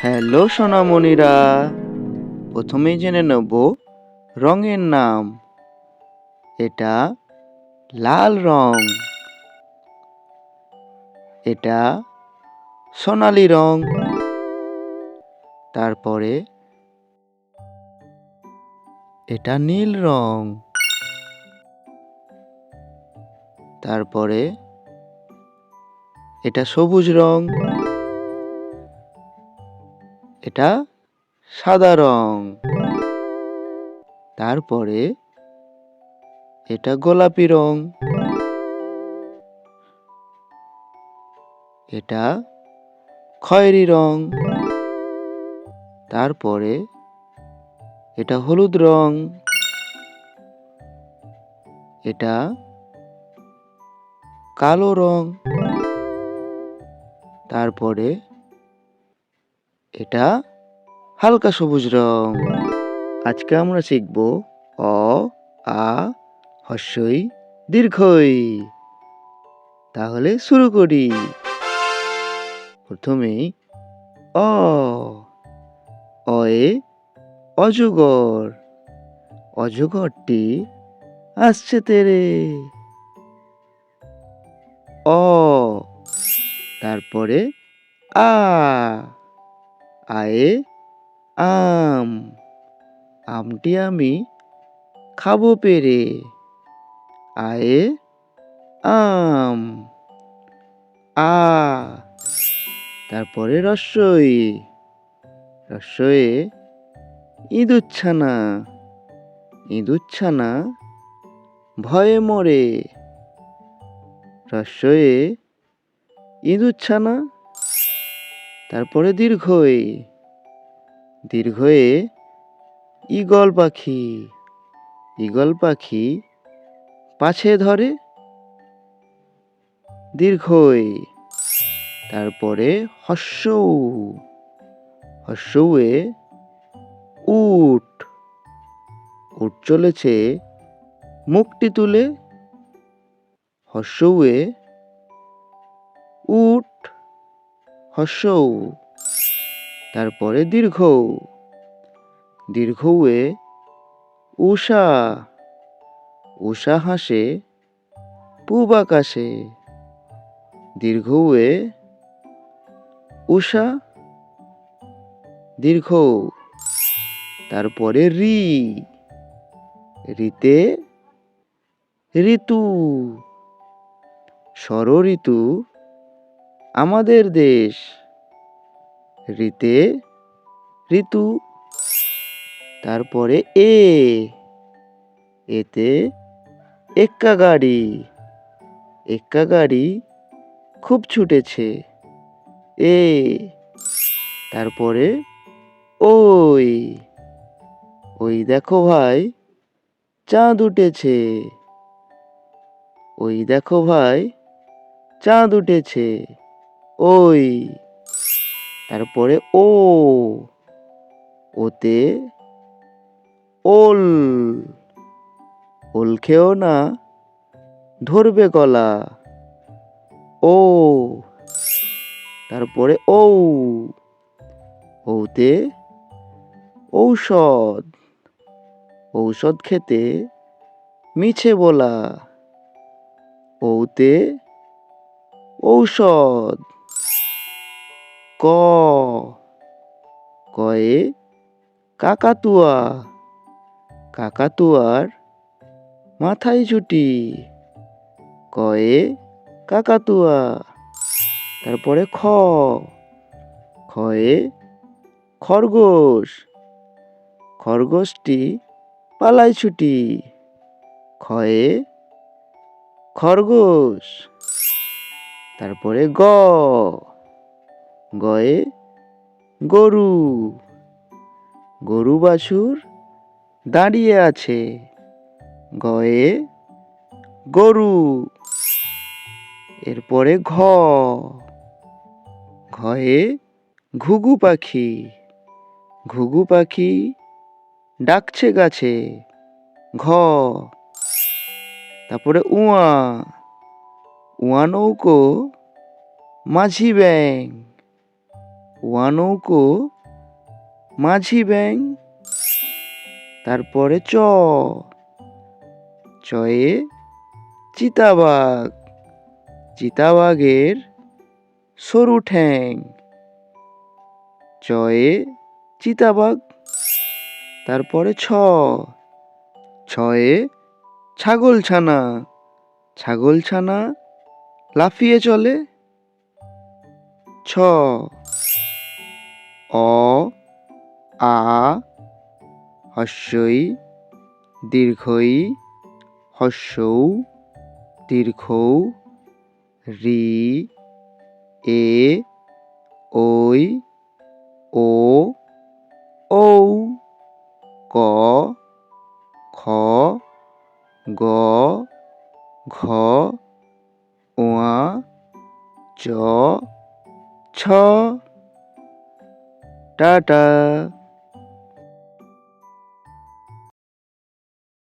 Hello সোনামণিরা, প্রথমেই জেনে নেব রঙের নাম। এটা লাল রং। এটা সোনালি রং। তারপরে এটা নীল রং। তারপরে এটা সবুজ রং। এটা সাদা রং। তারপরে এটা গোলাপি রং। এটা খয়েরি রং। তারপরে এটা হলুদ রং। এটা কালো রং। তারপরে এটা হালকা সবুজ রং। আজকে আমরা শিখব অ, আ, হস্যই, দীর্ঘই। তাহলে শুরু করি। প্রথমেই অ, অয়ে অজগর। অজগরটি আসছে তেরে। অ, তারপরে আ। আয়ে আম। আমটি আমি খাব পেরে। আয়ে আম। আ। তারপরে রস্যই রস্যয়ে ইঁদুচ্ছানা ইঁদুচ্ছানা ভয়ে মরে। রস্যয়ে ইঁদুচ্ছানা তারপরে দীর্ঘই, দীর্ঘয়ে ঈগল পাখি ঈগল পাখি পাছে ধরে। দীর্ঘই, তারপরে হস্যৌ হস্যৌয়ে উট উট চলেছে মুখটি তুলে। হস্যৌয়ে উট হস্যৌ তারপরে দীর্ঘ। দীর্ঘয়ে উষা উষা হাসে, পূব আকাশে। দীর্ঘয়ে উষা দীর্ঘ। তারপরে রি। রিতে ঋতু। ষড় ঋতু আমাদের দেশ। ঋতে ঋতু। তারপরে এ। এতে এক্কা গাড়ি। এক্কা গাড়ি খুব ছুটেছে। এ। তারপরে ওই। ওই দেখো ভাই, চাঁদ উঠেছে। ওই দেখো ভাই, চাঁদ উঠেছে। ওই। তারপরে ও। ওতে ওল। ওল খেও না, ধরবে গলা। ও। তারপরে ঔ। ঔতে ঔষধ। ঔষধ খেতে মিছে বলা। ঔতে ঔষধ। ক। কয়ে কাকাতুয়া। কাকাতুয়ার মাথায় ছুটি কয়ে কাকাতুয়া। তারপরে খ। খয়ে খরগোশ। খরগোশটি পালায় ছুটি। খয়ে খরগোশ। তারপরে গ। গয়ে গরু। গরু বাছুর দাঁড়িয়ে আছে গয়ে গরু। এরপরে ঘ। ঘয়ে ঘুঘু পাখি। ঘুঘু পাখি ডাকছে গাছে, ঘ। তারপরে উয়া। উয়া নৌকো, মাঝি ব্যাং ওয়ানৌকো, মাঝি ব্যাং, তারপরে চ। চয়ে চিতাবাঘ, চিতাবাঘের সরু ঠ্যাং। চয়ে চিতাবাঘ, তারপরে ছ। ছয়ে ছাগল ছানা ছাগল ছানা লাফিয়ে চলে। ছ। অ, আ হস্যই দীর্ঘই হস্যৌ, দীর্ঘৌ, রি, এ ওই ও, ঔ, ক, খ, গ, ঘ ওয়া চ, ছ টাটা।